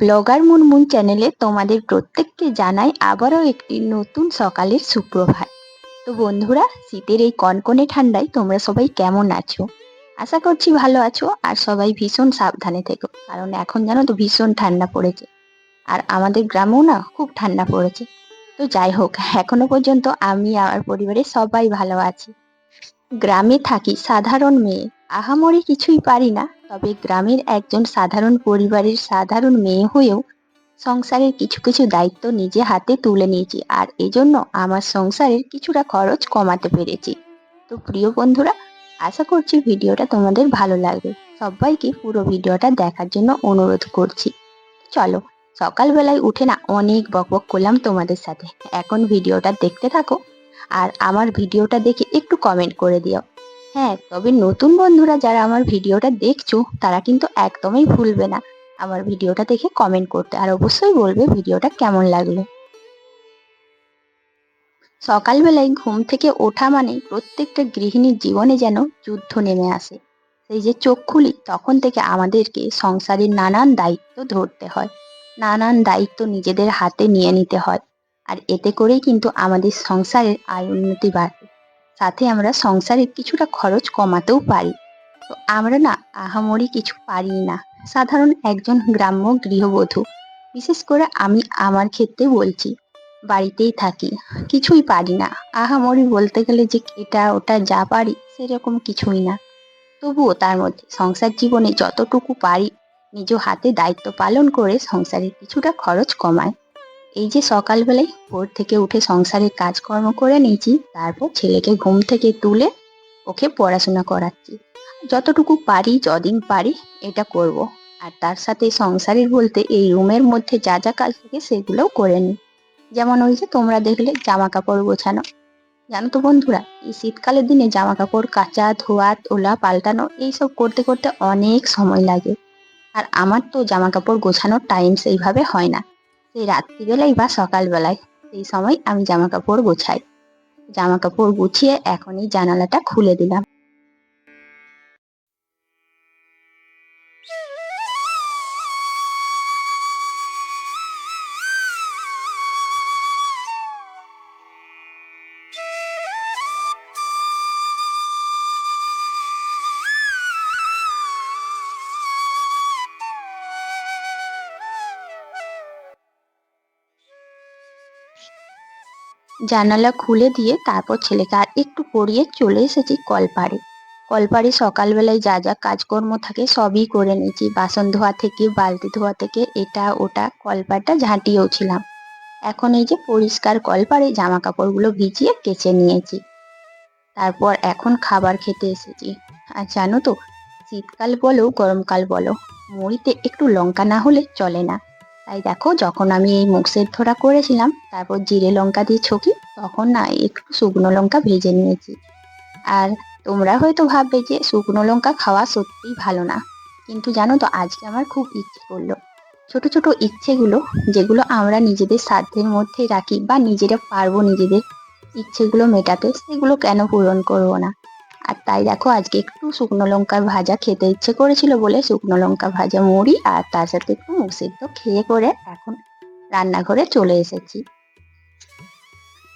Blogger Munmun চ্যানেলে তোমাদের প্রত্যেককে জানাই আবারও একটি নতুন সকালের সুপ্রভাত। তো বন্ধুরা, শীতের এই কনকনে ঠান্ডায় তোমরা সবাই কেমন আছো? আশা করছি ভালো আছো আর সবাই ভীষণ সাবধানে থেকো, কারণ এখন জানো তো ভীষণ ঠান্ডা পড়েছে। আর আমাদের গ্রামেও না খুব ঠান্ডা পড়েছে। তো যাই হোক, এখনও পর্যন্ত আমি আমার পরিবারের সবাই ভালো আছি। গ্রামে থাকি সাধারণ মেয়ে, আহামরি কিছুই পারি না তবে গ্রামের একজন সাধারণ পরিবারের সাধারণ মেয়ে হয়েও সংসারের কিছু কিছু দায়িত্ব নিজে হাতে তুলে নিয়েছি আর এজন্য আমার সংসারের কিছুটা খরচ কমাতে পেরেছি। তো প্রিয় বন্ধুরা, আশা করছি ভিডিওটা তোমাদের ভালো লাগবে। সবাইকে পুরো ভিডিওটা দেখার জন্য অনুরোধ করছি। চলো, সকালবেলায় উঠে না অনেক বকবক করলাম তোমাদের সাথে। এখন ভিডিওটা দেখতে থাকো আর আমার ভিডিওটা দেখে একটু কমেন্ট করে দিও। হ্যাঁ তবে নতুন বন্ধুরা যারা আমার ভিডিওটা দেখছ, তারা কিন্তু একদমই ভুলবে না। আমার ভিডিওটা দেখে কমেন্ট করতে, আর অবশ্যই বলবে ভিডিওটা কেমন লাগল। সকালবেলায় ঘুম থেকে ওঠা মানে প্রত্যেকটা গৃহিণীর জীবনে যেন যুদ্ধ নেমে আসে। সেই যে চোখ খুলি, তখন থেকে আমাদেরকে সংসারের নানান দায়িত্ব ধরতে হয়। নানান দায়িত্ব নিজেদের হাতে নিয়ে নিতে হয়। আর এতে করেই কিন্তু আমাদের সংসারের আয় উন্নতি বাড়ে। সাথে আমরা সংসারের কিছুটা খরচ কমাতেও পারি। তো আমরা না আহামরি কিছু পারি না। সাধারণ একজন গ্রাম্য গৃহবধূ। বিশেষ করে আমি আমার ক্ষেত্রে বলছি, বাড়িতেই থাকি, কিছুই পারি না। আহামরি বলতে গেলে যে এটা ওটা যা পারি সেরকম কিছুই না। তবুও তার মধ্যে সংসার জীবনে যতটুকু পারি, নিজ হাতে দায়িত্ব পালন করে সংসারের কিছুটা খরচ কমায়। এই যে সকালবেলায় ভোর থেকে উঠে সংসারের কাজকর্ম করে নিয়েছি, তারপর ছেলেকে ঘুম থেকে তুলে ওকে পড়াশোনা করাচ্ছি। যতটুকু পারি, যদিন পারি, এটা করব। আর তার সাথে সংসারের বলতে এই রুমের মধ্যে যা যা কাজ থাকে সেগুলোও করে নিই। যেমন ওই যে তোমরা দেখলে জামা কাপড় গোছানো। জানো তো বন্ধুরা, এই শীতকালের দিনে জামা কাপড় কাচা ধোয়া, তোলা, পাল্টানো, এইসব করতে করতে অনেক সময় লাগে। আর আমার তো জামা কাপড় গোছানোর টাইম সেইভাবে হয় না। সেই রাত্রিবেলায় বা সকালবেলায় সেই সময় আমি জামা কাপড় গোছাই। জামা কাপড় গুছিয়ে এখনই জানালাটা খুলে দিলাম। জানালা খুলে দিয়ে তারপর ছেলেকে আর একটু পড়িয়ে চলে এসেছি কলপাড়ে। কলপাড়ে সকালবেলায় যা যা কাজকর্ম থাকে সবই করে নিয়েছি। বাসন ধোয়া থেকে, বালতি ধোয়া থেকে, এটা, ওটা, কলপাড়টা ঝাঁটিয়েও ছিলাম। এখন এই যে পরিষ্কার কলপাড়ে জামা কাপড়গুলো ভিজিয়ে কেচে নিয়েছি। তারপর এখন খাবার খেতে এসেছি। আর জানো তো, শীতকাল বলো, গরমকাল বলো, মুড়িতে একটু লঙ্কা না হলে চলে না। তাই দেখো, যখন আমি এই মুখ সেদ্ধটা করেছিলাম, তারপর জিরে লঙ্কা দিয়ে ছকি, তখন না একটু শুকনো লঙ্কা ভেজে নিয়েছি। আর তোমরা হয়তো ভাববে যে শুকনো লঙ্কা খাওয়া সত্যিই ভালো না। কিন্তু জানো তো, আজকে আমার খুব ইচ্ছে করল। ছোট ছোট ইচ্ছেগুলো, যেগুলো আমরা নিজেদের সাধ্যের মধ্যে রাখি বা নিজেরা পারব নিজেদের ইচ্ছেগুলো মেটাতে, সেগুলো কেন পূরণ করব না? আর তাই দেখো, আজকে একটু শুকনো লঙ্কার ভাজা খেতে ইচ্ছে করেছিল বলে শুকনো লঙ্কা ভাজা মুড়ি আর তার সাথে একটু মুখ খেয়ে করে এখন রান্নাঘরে চলে এসেছি।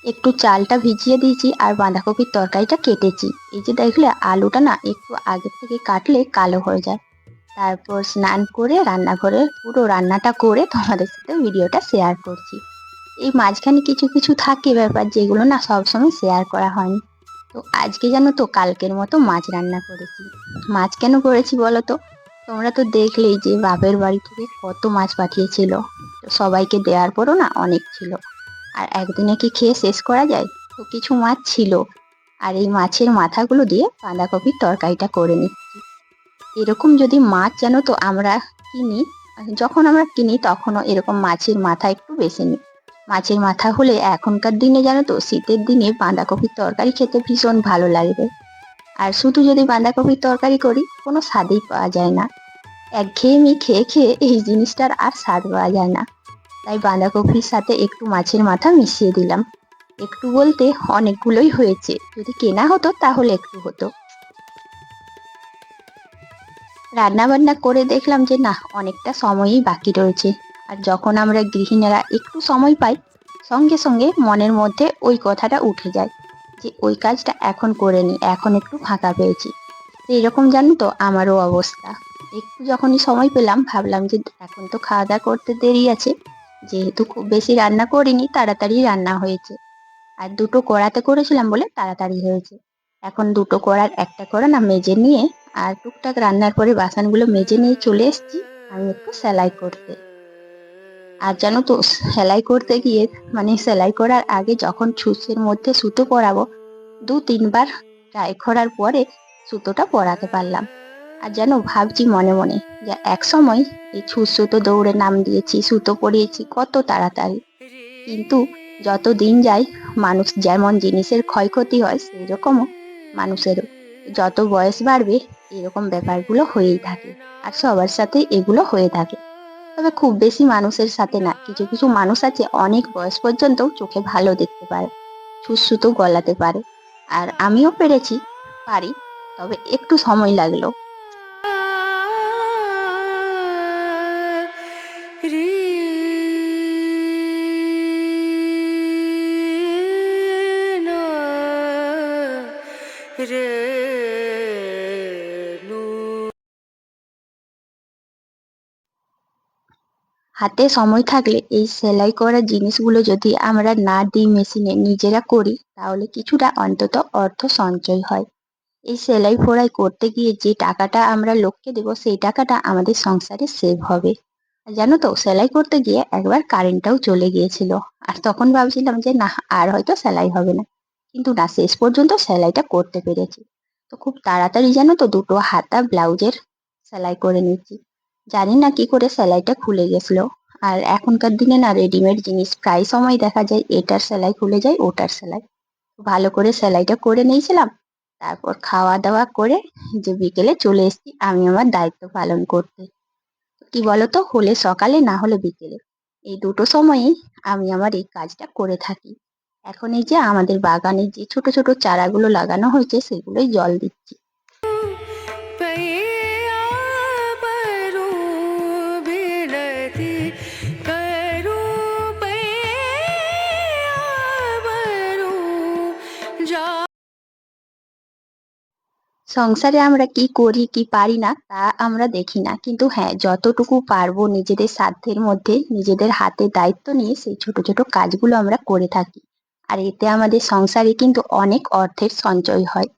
একটু চালটা ভিজিয়ে দিয়েছি আর বাঁধাকপির তরকারিটা কেটেছি। এই যে দেখলে, আলুটা না একটু আগের থেকে কাটলে কালো হয়ে যায়। তারপর স্নান করে রান্নাঘরে পুরো রান্নাটা করে তোমাদের সাথে ভিডিওটা শেয়ার করছি। এই মাঝখানে কিছু কিছু থাকে ব্যাপার যেগুলো না সবসময় শেয়ার করা হয়নি। তো আজকে জানো তো কালকের মতো মাছ রান্না করেছি। মাছ কেন করেছি বলো তো? তোমরা তো দেখলেই যে বাপের বাড়ি থেকে কত মাছ পাঠিয়েছিল। সবাইকে দেওয়ার পরও না অনেক ছিল। আর একদিনে কি খেয়ে শেষ করা যায়? তো কিছু মাছ ছিল। আর এই মাছের মাথাগুলো দিয়ে বাঁধাকপির তরকারিটা করে নিচ্ছি। এরকম যদি মাছ জানো তো আমরা কিনি, যখন আমরা কিনি তখনও এরকম মাছের মাথা একটু বেছে নিই। মাছের মাথা হলে এখনকার দিনে জানো তো, শীতের দিনে বাঁধাকপির তরকারি খেতে ভীষণ ভালো লাগবে। আর শুধু যদি বাঁধাকপির তরকারি করি, কোনো স্বাদেই পাওয়া যায় না। একঘেয়েমি খেয়ে খেয়ে এই জিনিসটার আর স্বাদ পাওয়া যায় না। তাই বাঁধাকপির সাথে একটু মাছের মাথা মিশিয়ে দিলাম। একটু বলতে অনেকগুলোই হয়েছে। যদি কেনা হতো, তাহলে একটু হতো। রান্না বান্না করে দেখলাম যে, না, অনেকটা সময়ই বাকি রয়েছে। আর যখন আমরা গৃহিণীরা একটু সময় পাই, সঙ্গে সঙ্গে মনের মধ্যে ওই কথাটা উঠে যায় যে, ওই কাজটা এখন করে নি, এখন একটু ফাঁকা পেয়েছি। তো এরকম জানো তো আমারও অবস্থা। একটু যখনই সময় পেলাম, ভাবলাম যে, এখন তো খাওয়া দাওয়া করতে দেরি আছে। যেহেতু খুব বেশি রান্না করিনি, তাড়াতাড়ি রান্না হয়েছে। আর দুটো কড়াতে করেছিলাম বলে তাড়াতাড়ি হয়েছে। এখন দুটো কড়ার একটা কড়া না মেজে নিয়ে আর টুকটাক রান্নার পরে বাসনগুলো মেজে নিয়ে চলে এসেছি আমি একটু সেলাই করতে। আর জানো তো, সেলাই করতে গিয়ে মানে সেলাই করার আগে যখন ছুঁচের মধ্যে সুতো পরাবো, দু তিনবার ট্রাই করার পরে সুতোটা পরাতে পারলাম। আর যেন ভাবছি মনে মনে যে এক সময় এই ছুঁচ সুতো দৌড়ে নাম দিয়েছি, সুতো পরিয়েছি কত তাড়াতাড়ি। কিন্তু যত দিন যায়, মানুষ যেমন জিনিসের ক্ষয়ক্ষতি হয় সেই রকমও মানুষেরও। যত বয়স বাড়বে, এরকম ব্যাপারগুলো হয়েই থাকে। আর সবার সাথে এগুলো হয়ে থাকে। তবে খুব বেশি মানুষের সাথে না। কিছু কিছু মানুষ আছে, অনেক বয়স পর্যন্ত চোখে ভালো দেখতে পারে, সুসুতো গলাতে পারে। আর আমিও পেরেছি, পারি, তবে একটু সময় লাগল। হাতে সময় থাকলে এই সেলাই করা জিনিসগুলো যদি আমরা না দিই মেশিনে নিজেরা করি, তাহলে কিছুটা অন্তত অর্থ সঞ্চয় হয়। এই সেলাই ফোড়াই করতে গিয়ে যে টাকাটা আমরা লোককে দেবো, সেই টাকাটা আমাদের সংসারে সেভ হবে। জানো তো, সেলাই করতে গিয়ে একবার কারেন্টটাও চলে গিয়েছিল। আর তখন ভাবছিলাম যে না আর হয়তো সেলাই হবে না। কিন্তু না, শেষ পর্যন্ত সেলাইটা করতে পেরেছি। তো খুব তাড়াতাড়ি জানো তো, দুটো হাতা ব্লাউজের সেলাই করে নিচ্ছি। জানি না কি করে সেলাইটা খুলে গেছিল। আর এখনকার দিনে না রেডিমেড জিনিস প্রায় সময় দেখা যায় এটার সেলাই খুলে যায়, ওটার সেলাই। ভালো করে সেলাইটা করে নিয়েছিলাম, তারপর খাওয়া দাওয়া করে যে বিকেলে চলে এসেছি আমি আমার দায়িত্ব পালন করতে। কি বলতো, হলে সকালে, না হলে বিকেলে। এই দুটো সময়েই আমি আমার এই কাজটা করে থাকি। এখন এই যে আমাদের বাগানে যে ছোট ছোট চারাগুলো লাগানো হয়েছে, সেগুলোই জল দিচ্ছি। সংসারে আমরা কি করি, কি পারি না, তা আমরা দেখি না। কিন্তু হ্যাঁ যতটুকু পারব নিজেদের সাধ্যের মধ্যে, নিজেদের হাতে দায়িত্ব নিয়ে সেই ছোট ছোট কাজগুলো আমরা করে থাকি। আর এতে আমাদের সংসারে কিন্তু অনেক অর্থের সঞ্চয় হয়।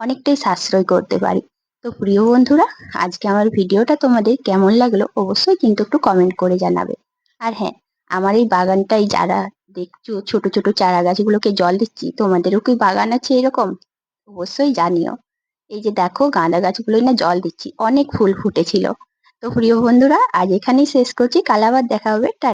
অনেকটাই সাশ্রয় করতে পারি। তো প্রিয় বন্ধুরা, আজকে আমার ভিডিওটা তোমাদের কেমন লাগল অবশ্যই কিন্তু একটু কমেন্ট করে জানাবে। আর হ্যাঁ আমার এই বাগানটাই যারা দেখছ, ছোট ছোট চারা গাছগুলোকে জল দিচ্ছি, তোমাদেরও কি বাগান আছে এরকম? অবশ্যই জানিও। এই যে দেখো গাঁদা গাছগুলোই না জল দিচ্ছি, অনেক ফুল ফুটেছিল। তো প্রিয় বন্ধুরা, আজ এখানেই শেষ করছি। কাল আবার দেখা হবে।